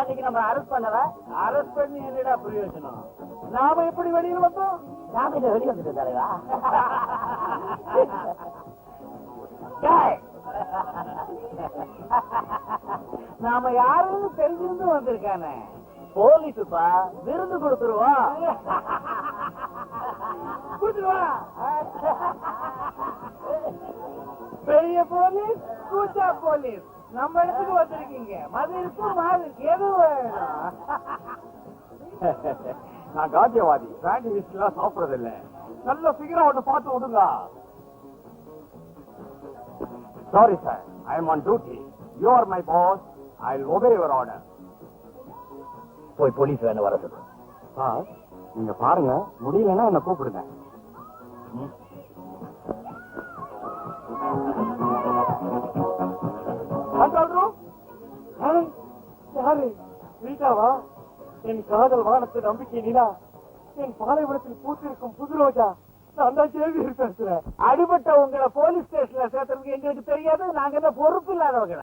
அன்னைக்கு நம்ம அரெஸ்ட் பண்ணவன் அரெஸ்ட் பண்ணி என்னடா பிரயோஜனம்? நாம எப்படி வெளியில வந்தோம்? நாம இங்க வெளியே வந்துட்டு தலைவா. நாம யாருன்னு தெரிஞ்சிருந்து வந்திருக்கானே. போலீஸுப்பா விருந்து கொடுத்துருவோம். கொடுத்துருவா பெரிய போலீஸ் கூச்சா போலீஸ். நம்ம இடத்துக்கு வந்திருக்கீங்க. மது இருக்கு மாது இருக்கு எது வேணும். நான் காந்தியவாதி. சாண்டிவிச் எல்லாம் சாப்பிடுறது இல்ல நல்ல ஃபிகரா ஒன்று பார்த்து விடுங்க. Sorry sir I am on duty you are my boss I obey your order போய் போலீஸ் வேணும் வர சொல்லு. சார் நீங்க பாருங்க. முடியலன்னா என்ன கூப்பிடுங்க. யாரு ரீட்டாவா என் காதல் வானத்து நம்பிக்கை நிலா. என் பாலைவனத்தில் பூத்திருக்கும் புது ரோஜா நான் தான் கேள்வி பேசுறேன் அடிபட்ட உங்களை போலீஸ் ஸ்டேஷன்ல சேர்த்ததுக்கு எங்களுக்கு தெரியாது. நாங்க என்ன பொறுப்பு இல்லாதவங்க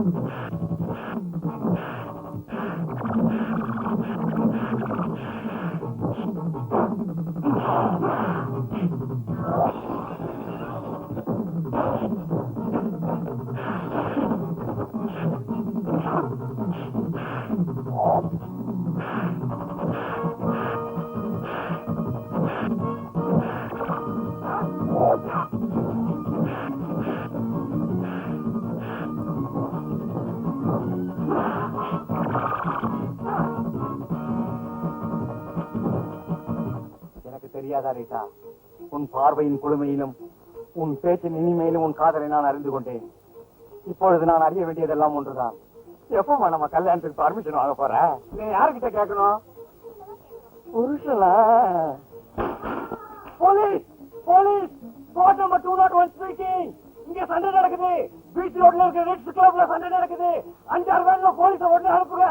எனக்கு தெரியாதா ரீட்டா உன் பார்வையின் குளுமையிலும் உன் பேச்சின் இனிமையிலும் உன் காதலை நான் அறிந்து கொண்டேன். இப்பொழுது நான் அறிய வேண்டியதெல்லாம் ஒன்றுதான். எப்பமா நம்ம கல்யாணத்துக்கு பர்மிஷன் வாங்க போற? நீ யாருக்கிட்ட கேட்கணும்? புருஷனா police! Police! Code number two not one speaking இங்க சண்டை நடக்குது. பீச் ரோட்ல இருக்க ரெட்ஸ் கிளப்ல சண்டை நடக்குது. அஞ்சாறு பேர்ல போலீஸ உடனே அனுப்புங்க.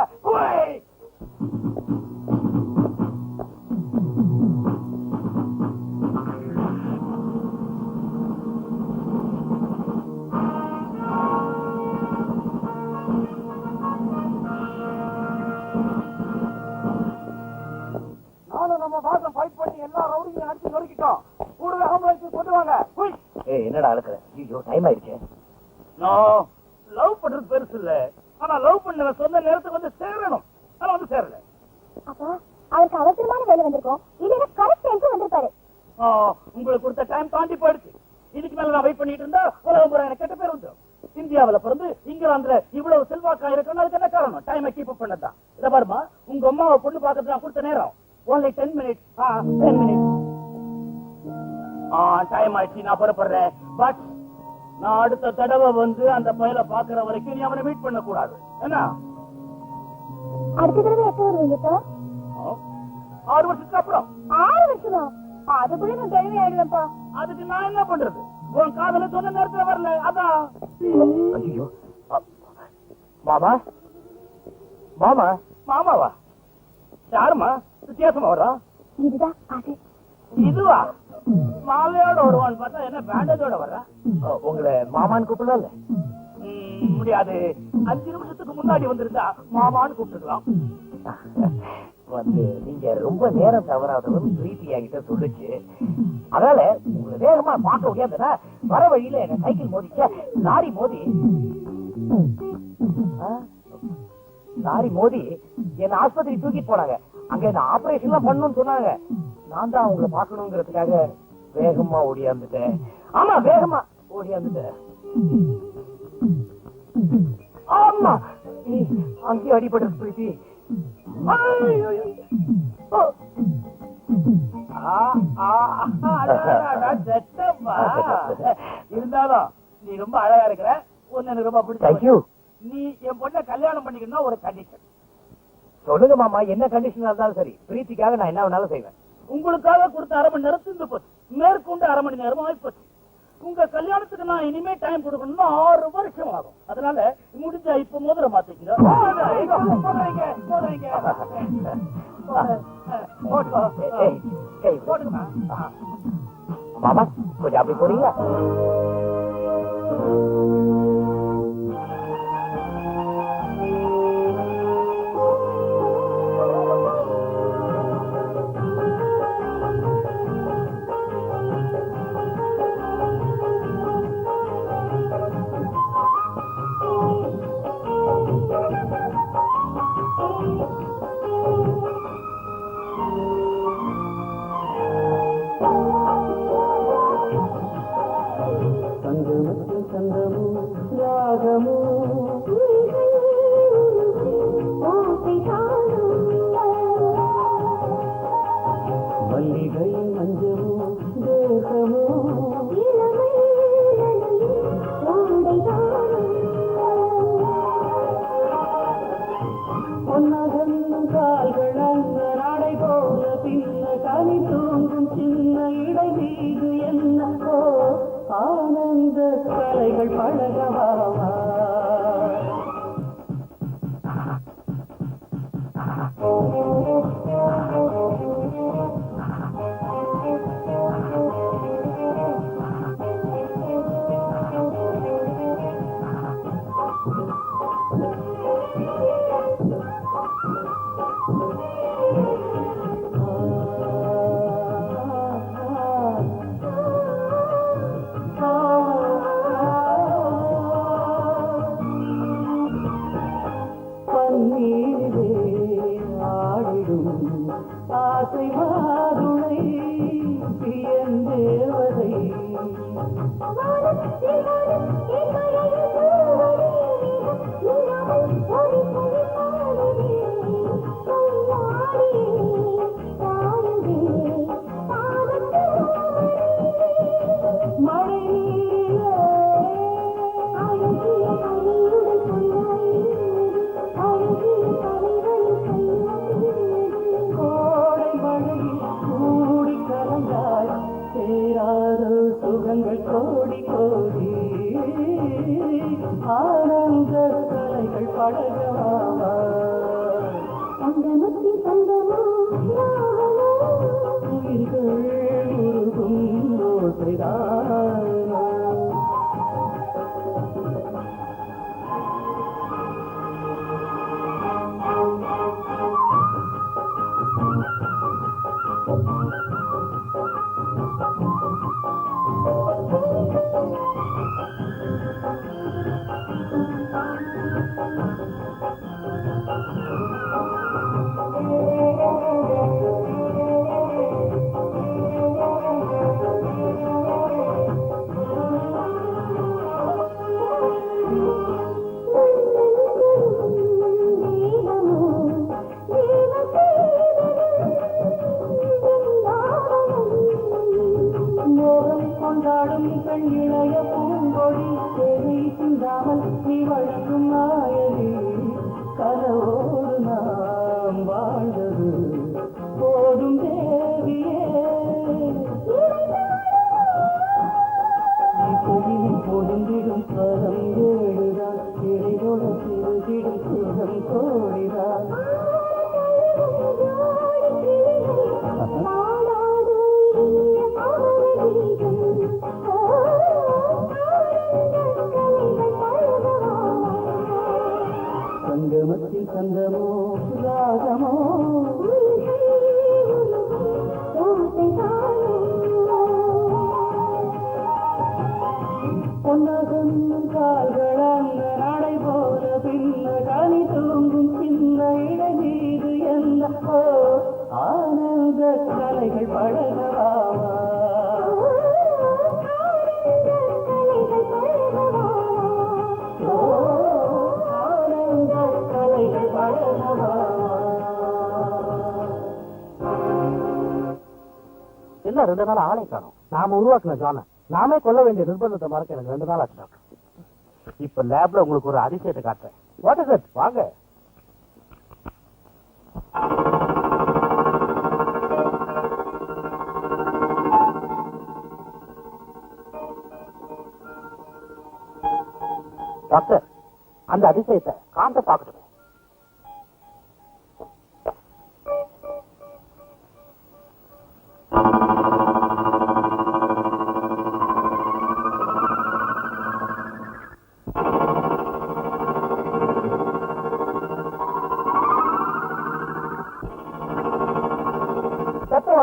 என்னடா அழுக்குற? ஐயோ டைம் ஆயிடுச்சு. நான் லவ் பண்றது பெருசு இல்ல. ஆனா லவ் பண்ண சொந்த நேரத்துக்கு வந்து சேரணும். ஆனா வந்து சேரல. அப்பா அவருக்கு அவசரமான வேலை வந்திருக்கும். இல்லைன்னா கரெக்ட் டைம்க்கு வந்திருப்பாரு. ஆ, உங்களுக்கு கொடுத்த டைம் தாண்டி போயிடுச்சு. இதுக்கு மேல நான் வெயிட் பண்ணிட்டு இருந்தா உலகம் பூரா எனக்கு கெட்ட பேர் வந்துடும் இந்தியாவுல பிறந்து இங்கிலாந்துல இவ்வளவு செல்வாக்கா இருக்கணும் அதுக்கு என்ன காரணம்? டைமை கீப் அப் பண்ணதான் இத பாருமா உங்க அம்மாவை பொண்ணு பார்க்கறது நான் கொடுத்த நேரம். ஒன்லி டென் மினிட்ஸ் ஆயிடுச்சு நான் புறப்படுறேன். பட் நான் அடுத்த தடவை வந்து அந்த பயலை பாக்குற வரைக்கும் நீ அவனை மீட் பண்ண கூடாது என்ன? அடுத்த தடவை எப்போ வருவீங்க சார் ஆ, ஆறு வருஷத்துக்கு அப்புறம். ஆறு வருஷமா? அதுக்குள்ள நான் கிழமை ஆயிடுவேன்ப்பா. அதுக்கு நான் என்ன பண்றது? உன் காதல சொன்ன நேரத்துல வரல அதான். ஐயோ. மாமா? மாமா? மாமாவா? யாருமா வித்தியாசமா வரா இதுதான் அது. இதுவா? மாலையோட வருவான்னு பார்த்தா என்ன பேண்டேஜோட வர்றா? உங்களை மாமான்னு கூப்பிடல முடியாது. அஞ்சு நிமிஷத்துக்கு முன்னாடி வந்திருந்தா மாமான்னு கூப்பிட்டுக்கலாம் வந்து நீங்க ரொம்ப நேரம் தவறாதவன் பிரீத்தி என்கிட்ட சொல்லுச்சு. அதனால உங்களை வேகமா பார்க்க முடியாதுன்னா வர வழியில எங்க சைக்கிள் மோதிச்ச லாரி மோதி. லாரி மோதி என்ன ஆஸ்பத்திரி தூக்கிட்டு போனாங்க. அங்க என்ன ஆபரேஷன் எல்லாம் பண்ணணும்னு சொன்னாங்க. நான் தான் அவங்கள பாக்கணுங்கிறதுக்காக வேகமா ஓடியாந்துட்டேன் ஆமா வேகமா ஓடியாந்துட்டேன் ஆமா. அங்கேயும் அடிபட்டு பிரீத்தி. இருந்தாலும் நீ ரொம்ப அழகா இருக்கிற. உன்னை எனக்கு ரொம்ப பிடிச்ச. நீ என் பொண்ணை கல்யாணம் பண்ணிக்கணும்னா ஒரு கண்டிஷன் சொல்லுங்க மாமா என்ன கண்டிஷனா இருந்தாலும் சரி. பிரீத்திக்காக நான் என்ன வேணாலும் செய்வேன். உங்களுக்காக கொடுத்த அரை மணி நேரம் தீர்ந்து போச்சு மேற்கொண்டு அரை மணி நேரம் ஆயிப்போச்சு உங்க கல்யாணத்துக்கு நான் இனிமே டைம் கொடுக்கணும்னா ஆறு வருஷம் ஆகும் அதனால முடிஞ்சா இப்ப மோதிர மாத்திக்கங்க மோதிரைங்க, மோதிரைங்க. போட்டுக்கோ. ஏய், போடுங்க விடு. மாமா கொஞ்சம் அப்படி போறீங்களா ஆனந்த கலைகள் பழகவாமா சங்கமா సంగమతి సంగమో రాగమ என்ன ரெண்டு நாள் ஆளை காணும். நாம உருவாக்குன ஜான. நாமே கொல்ல வேண்டிய நிர்பந்தத்தை மறக்க எனக்கு ரெண்டு நாள் ஆச்சு டாக்டர். இப்ப லேப்ல உங்களுக்கு ஒரு அதிசயத்தை காட்டுறேன். வாட் இஸ் இட் வாங்க. டாக்டர் அந்த அதிசயத்தை காந்த பார்க்கணும்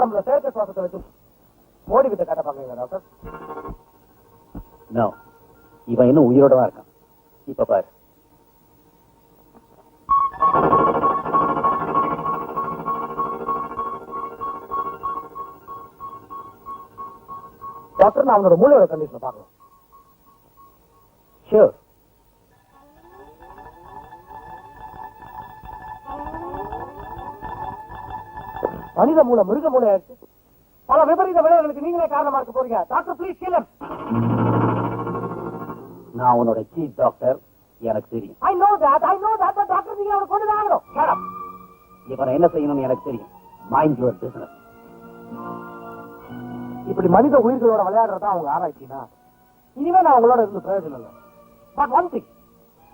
உடம்புல செயற்கை சுவாசத்தை வச்சு மோடி வித்த காட்ட பாக்குறீங்களா டாக்டர். நோ. இவன் இன்னும் உயிரோட தான் இருக்கான். இப்ப பாரு. டாக்டர் நான் அவனோட மூளையோட கண்டிஷனை பார்க்கணும். ஷூர் மனித மூளை மிருக மூளை பல விபரீத விளைவுகளுக்கு நீங்களே காரணமா இருக்க போறீங்க. டாக்டர் ப்ளீஸ் கீழம் நான் உன்னோட சீஃப் டாக்டர் எனக்கு தெரியும். I know that I know that doctor நீங்க அவனை கொண்டு Shut up. இவனை என்ன செய்யணும்னு எனக்கு தெரியும். மைண்ட் யுவர் பிசினஸ் இப்படி மனித உயிர்களோட விளையாடுறதா அவங்க ஆராய்ச்சினா இனிமே நான் உங்களோட இருந்து பிரயோஜனம் இல்லை. பட் ஒன் திங்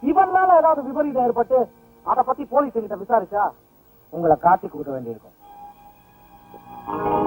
இவனால ஏதாவது விபரீதம் ஏற்பட்டு அதை பத்தி போலீஸ் கிட்ட விசாரிச்சா உங்களை காட்டி கொடுக்க வேண்டியிருக்கும். Thank you.